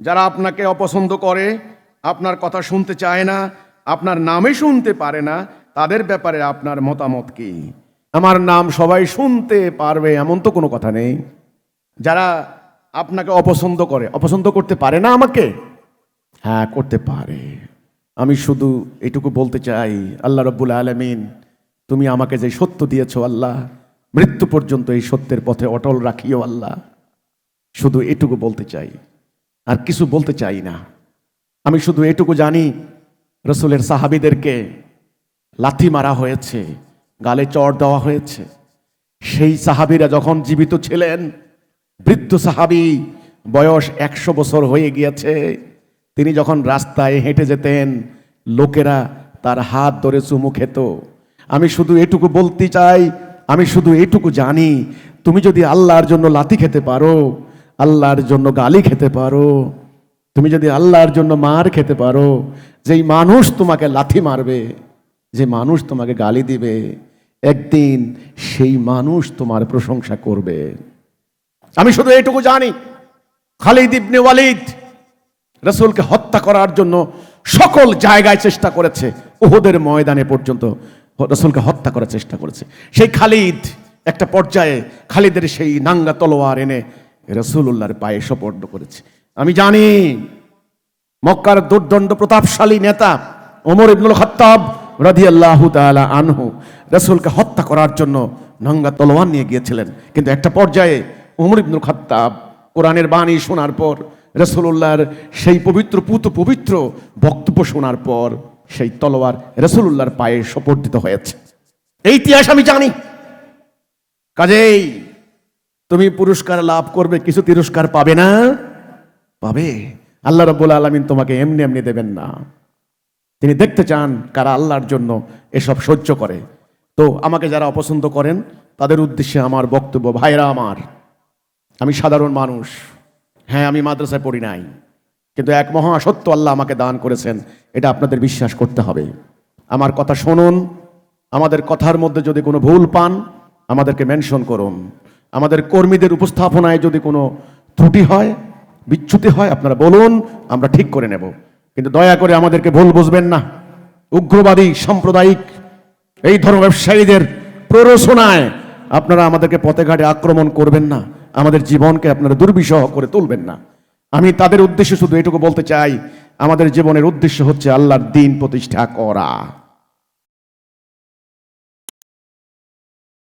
যারা আপনাকে অপছন্দ করে, আপনার কথা শুনতে চায় না, আপনার নামে শুনতে পারে না, তাদের ব্যাপারে আপনার মতামত কি? আমার নাম সবাই শুনতে পারবে, এমন তো কোনো কথা নেই। যারা আপনাকে অপছন্দ করে, অপছন্দ করতে পারে না আমাকে? হ্যাঁ করতে পারে। আমি শুধু এটুকু বলতে চাই, আল্লাহ রব্বুল আলমিন, তুমি আমাকে যে সত্য দিয়েছ আল্লাহ, মৃত্যু পর্যন্ত এই সত্যের পথে অটল রাখিও আল্লাহ। শুধু এটুকু বলতে চাই। আর কিছু বলতে চাই না। আমি শুধু এটুকু জানি, রসুলের সাহাবিদেরকে লাথি মারা হয়েছে, গালে চড় দেওয়া হয়েছে। সেই সাহাবিরা যখন জীবিত ছিলেন, বৃদ্ধ সাহাবি বয়স একশো বছর হয়ে গিয়েছে, তিনি যখন রাস্তায় হেঁটে যেতেন, লোকেরা তার হাত ধরে চুমু খেত। আমি শুধু এটুকু বলতে চাই, আমি শুধু এটুকু জানি, তুমি যদি আল্লাহর জন্য লাথি খেতে পারো আল্লাহর জন্য গালি খেতে পারো। তুমি যদি আল্লাহর জন্য মার খেতে পারো, যেই মানুষ তোমাকে লাথি মারবে, যে মানুষ তোমাকে গালি দিবে, একদিন সেই মানুষ তোমার প্রশংসা করবে। আমি শুধু এটুকু জানি, খালিদ ইবনে ওয়ালিদ রসুলকে হত্যা করার জন্য সকল জায়গায় চেষ্টা করেছে, উহুদের ময়দানে পর্যন্ত রসুলকে হত্যা করার চেষ্টা করেছে। সেই খালিদ একটা পর্যায়ে খালিদের সেই নাঙ্গা তলোয়ার এনে রসুল্লাহর পায়ে সপর্দ করেছে। আমি জানি মক্কার দুর্দণ্ড প্রতাপশালী নেতা ওমর ইবনুল খত্তাব রাদিয়াল্লাহু তাআলা আনহু রাসূলকে হত্যা করার জন্য নঙ্গা তলোয়ার নিয়ে গিয়েছিলেন। কিন্তু একটা পর্যায়ে ওমর ইবনুল খত্তাব কোরআনের বাণী শোনার পর রসুল্লাহর সেই পবিত্র পুত পবিত্র বক্তব্য শোনার পর সেই তলোয়ার রসুল্লাহর পায়ে সপর্দিত হয়েছে। এই ইতিহাস আমি জানি। কাজেই তুমি পুরস্কার লাভ করবে, কিছু তিরস্কার পাবে না? পাবে। আল্লাহ রব্বুল আলমিন তোমাকে এমনি এমনি দেবেন না। তিনি দেখতে চান কারা আল্লাহর জন্য এসব সহ্য করে। তো আমাকে যারা অপছন্দ করেন, তাদের উদ্দেশ্যে আমার বক্তব্য, ভাইরা আমার, আমি সাধারণ মানুষ। হ্যাঁ আমি মাদ্রাসায় পড়ি নাই। কিন্তু এক মহা সত্য আল্লাহ আমাকে দান করেছেন, এটা আপনাদের বিশ্বাস করতে হবে। আমার কথা শুনুন, আমাদের কথার মধ্যে যদি কোনো ভুল পান, আমাদেরকে মেনশন করুন। আমাদের কর্মীদের উপস্থাপনায় যদি কোনো ত্রুটি হয়, বিচ্যুতি হয়, আপনারা বলুন, আমরা ঠিক করে নেব। কিন্তু দয়া করে আমাদেরকে ভুল বুঝবেন না। উগ্রবাদী সাম্প্রদায়িক এই ধর্ম ব্যবসায়ীদের প্ররোচনায় আপনারা আমাদেরকে পথে ঘাটে আক্রমণ করবেন না। আমাদের জীবনকে আপনারা দুর্বিষহ করে তুলবেন না। আমি তাদের উদ্দেশ্যে শুধু এটুকু বলতে চাই, আমাদের জীবনের উদ্দেশ্য হচ্ছে আল্লাহর দিন প্রতিষ্ঠা করা।